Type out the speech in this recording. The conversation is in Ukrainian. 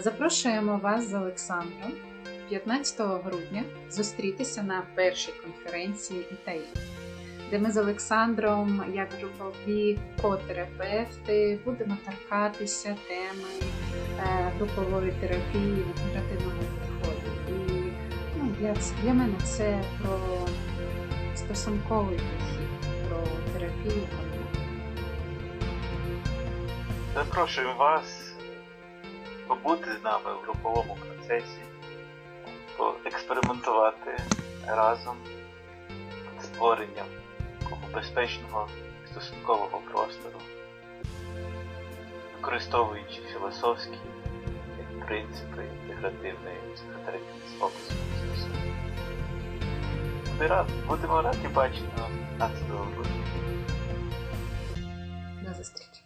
Запрошуємо вас з Олександром 15 грудня зустрітися на першій конференції ІТАІ, де ми з Олександром, як групові котерапевти, будемо торкатися теми е, групової терапії, інтегративного підходу. І ну, для, для мене це про стосунковий підхід, про терапію. Запрошуємо вас побути з нами в груповому процесі, поекспериментувати разом над створенням безпечного стосункового простору, використовуючи філософські принципи інтегративної психотерапії з фокусом рад- Будемо раді бачити вас 15 грудня. До зустрічі!